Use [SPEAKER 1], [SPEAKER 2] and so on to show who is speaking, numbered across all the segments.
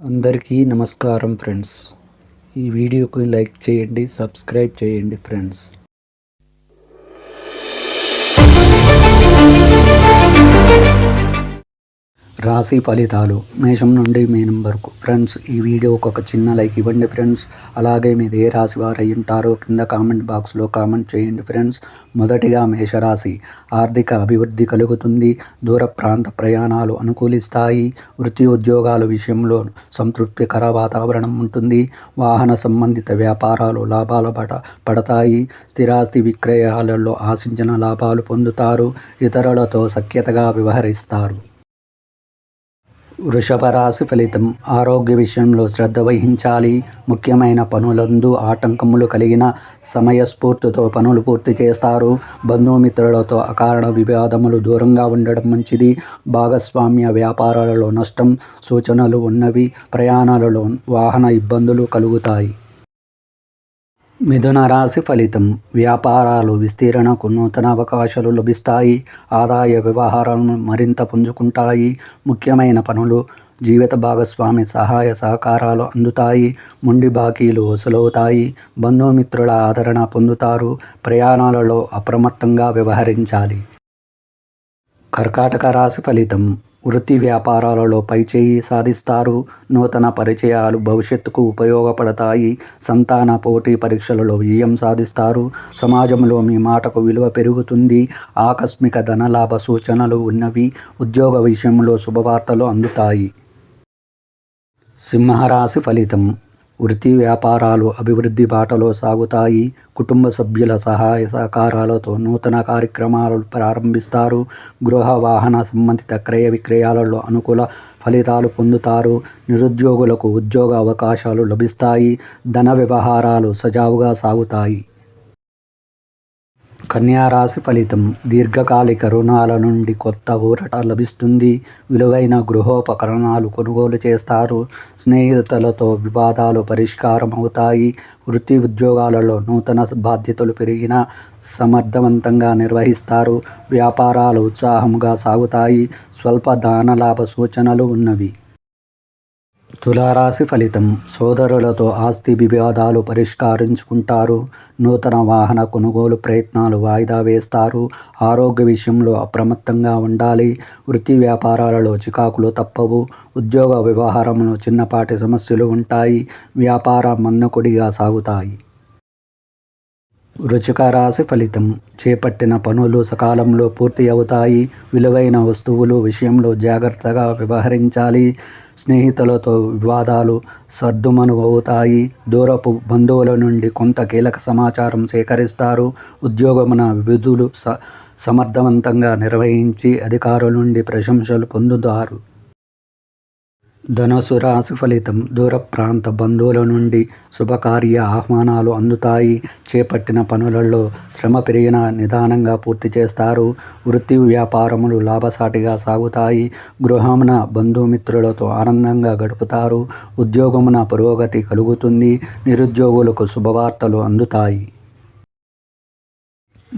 [SPEAKER 1] అందరికీ నమస్కారం ఫ్రెండ్స్. ఈ వీడియోకి లైక్ చేయండి సబ్స్క్రైబ్ చేయండి ఫ్రెండ్స్. రాశి ఫలితాలు మేషం నుండి మీనం వరకు ఫ్రెండ్స్ ఈ వీడియోకి ఒక చిన్న లైక్ ఇవ్వండి ఫ్రెండ్స్. అలాగే మీది ఏ రాశి వారు అయి ఉంటారో కింద కామెంట్ బాక్స్లో కామెంట్ చేయండి ఫ్రెండ్స్. మొదటిగా మేషరాశి. ఆర్థిక అభివృద్ధి కలుగుతుంది. దూర ప్రాంత ప్రయాణాలు అనుకూలిస్తాయి. వృత్తి ఉద్యోగాల విషయంలో సంతృప్తికర వాతావరణం ఉంటుంది. వాహన సంబంధిత వ్యాపారాలు లాభాల పడ పడతాయి. స్థిరాస్తి విక్రయాలలో ఆశించిన లాభాలు పొందుతారు. ఇతరులతో సఖ్యతగా వ్యవహరిస్తారు. వృషభ రాశి ఫలితం ఆరోగ్య విషయంలో శ్రద్ధ వహించాలి. ముఖ్యమైన పనులందు ఆటంకములు కలిగిన సమయస్ఫూర్తితో పనులు పూర్తి చేస్తారు. బంధుమిత్రులతో అకారణ వివాదములు దూరంగా ఉండడం మంచిది. భాగస్వామ్య వ్యాపారాలలో నష్టం సూచనలు ఉన్నవి. ప్రయాణాలలో వాహన ఇబ్బందులు కలుగుతాయి. మిథున రాశి ఫలితం. వ్యాపారాలు విస్తీరణకు నూతన అవకాశాలు లభిస్తాయి. ఆదాయ వ్యవహారాలను మరింత పుంజుకుంటాయి. ముఖ్యమైన పనులు జీవిత భాగస్వామి సహాయ సహకారాలు అందుతాయి. ముండి బాకీలు వసూలవుతాయి. బంధుమిత్రుల ఆదరణ పొందుతారు. ప్రయాణాలలో అప్రమత్తంగా వ్యవహరించాలి. కర్కాటక రాశి ఫలితం. వృత్తి వ్యాపారాలలో పైచేయి సాధిస్తారు. నూతన పరిచయాలు భవిష్యత్తుకు ఉపయోగపడతాయి. సంతాన పోటీ పరీక్షలలో విజయం సాధిస్తారు. సమాజంలో మీ మాటకు విలువ పెరుగుతుంది. ఆకస్మిక ధనలాభ సూచనలు ఉన్నవి ఉద్యోగ విషయంలో శుభవార్తలు అందుతాయి. సింహరాశి ఫలితం. వృత్తి వ్యాపారాలు అభివృద్ధి బాటలో సాగుతాయి. కుటుంబ సభ్యుల సహాయ సహకారాలతో నూతన కార్యక్రమాలు ప్రారంభిస్తారు. గృహ వాహన సంబంధిత క్రయ విక్రయాలలో అనుకూల ఫలితాలు పొందుతారు. నిరుద్యోగులకు ఉద్యోగ అవకాశాలు లభిస్తాయి. ధన వ్యవహారాలు సజావుగా సాగుతాయి. కన్యారాశి ఫలితం దీర్ఘకాలిక రుణాల నుండి కొత్త ఊరట లభిస్తుంది. విలువైన గృహోపకరణాలు కొనుగోలు చేస్తారు. స్నేహితులతో వివాదాలు పరిష్కారం అవుతాయి వృత్తి ఉద్యోగాలలో నూతన బాధ్యతలు పెరిగిన సమర్థవంతంగా నిర్వహిస్తారు. వ్యాపారాలు ఉత్సాహంగా సాగుతాయి. స్వల్ప దానలాభ సూచనలు ఉన్నవి. తులారాశి ఫలితం. సోదరులతో ఆస్తి వివాదాలు పరిష్కరించుకుంటారు. నూతన వాహన కొనుగోలు ప్రయత్నాలు వాయిదా వేస్తారు. ఆరోగ్య విషయంలో అప్రమత్తంగా ఉండాలి. వృత్తి వ్యాపారాలలో చికాకులు తప్పవు. ఉద్యోగ వ్యవహారంలో చిన్నపాటి సమస్యలు ఉంటాయి. వ్యాపార మందకొడిగా సాగుతాయి. వృచిక రాశి ఫలితం చేపట్టిన పనులు సకాలంలో పూర్తి అవుతాయి. విలువైన వస్తువులు విషయంలో జాగ్రత్తగా వ్యవహరించాలి. స్నేహితులతో వివాదాలు సర్దుమనుగవుతాయి దూరపు బంధువుల నుండి కొంత కీలక సమాచారం సేకరిస్తారు. ఉద్యోగమున విధులు స సమర్థవంతంగా నిర్వహించి అధికారుల నుండి ప్రశంసలు పొందుతారు. ధనుసు రాశి ఫలితం దూర ప్రాంత బంధువుల నుండి శుభకార్య ఆహ్వానాలు అందుతాయి. చేపట్టిన పనులలో శ్రమ పెరిగిన నిదానంగా పూర్తి చేస్తారు. వృత్తి వ్యాపారములు లాభసాటిగా సాగుతాయి. గృహమున బంధుమిత్రులతో ఆనందంగా గడుపుతారు. ఉద్యోగమున పురోగతి కలుగుతుంది. నిరుద్యోగులకు శుభవార్తలు అందుతాయి.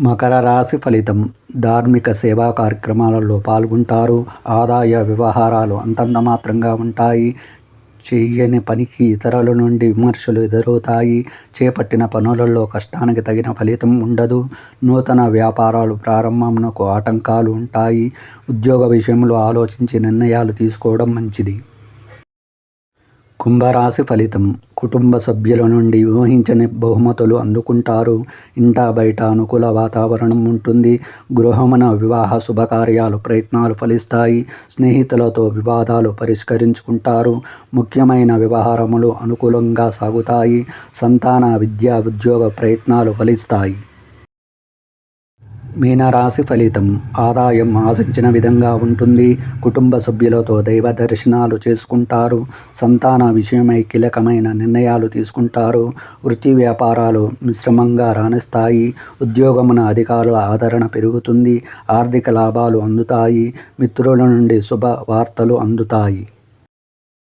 [SPEAKER 1] మకర రాశి ఫలితం ధార్మిక సేవా కార్యక్రమాలలో పాల్గొంటారు. ఆదాయ వ్యవహారాలు అంతంత మాత్రంగా ఉంటాయి. చేయని పనికి ఇతరుల నుండి విమర్శలు ఎదురవుతాయి. చేపట్టిన పనులలో కష్టానికి తగిన ఫలితం ఉండదు. నూతన వ్యాపారాలు ప్రారంభమునకు ఆటంకాలు ఉంటాయి. ఉద్యోగ విషయంలో ఆలోచించి నిర్ణయాలు తీసుకోవడం మంచిది. కుంభరాశి ఫలితం. కుటుంబ సభ్యుల నుండి ఊహించని బహుమతులు అందుకుంటారు. ఇంటా బయట అనుకూల వాతావరణం ఉంటుంది. గృహమున వివాహ శుభకార్యాలు ప్రయత్నాలు ఫలిస్తాయి. స్నేహితులతో వివాదాలు పరిష్కరించుకుంటారు. ముఖ్యమైన వ్యవహారములు అనుకూలంగా సాగుతాయి. సంతాన విద్యా ఉద్యోగ ప్రయత్నాలు ఫలిస్తాయి. మీనరాశి ఫలితం. ఆదాయం ఆశించిన విధంగా ఉంటుంది. కుటుంబ సభ్యులతో దైవ దర్శనాలు చేసుకుంటారు. సంతాన విషయమై కీలకమైన నిర్ణయాలు తీసుకుంటారు. వృత్తి వ్యాపారాలు మిశ్రమంగా రాణిస్తాయి. ఉద్యోగమున అధికారుల ఆదరణ పెరుగుతుంది. ఆర్థిక లాభాలు అందుతాయి. మిత్రుల నుండి శుభ వార్తలు అందుతాయి.